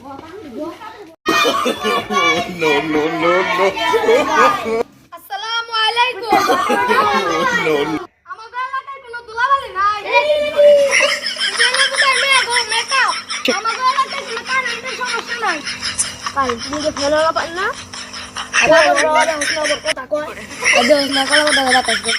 no, no, no, no. আসসালামু আলাইকুম no, no. কাল তুমি যে ফেলে পার না আবার কথা কয় হসনা কলা কথা কথা কয়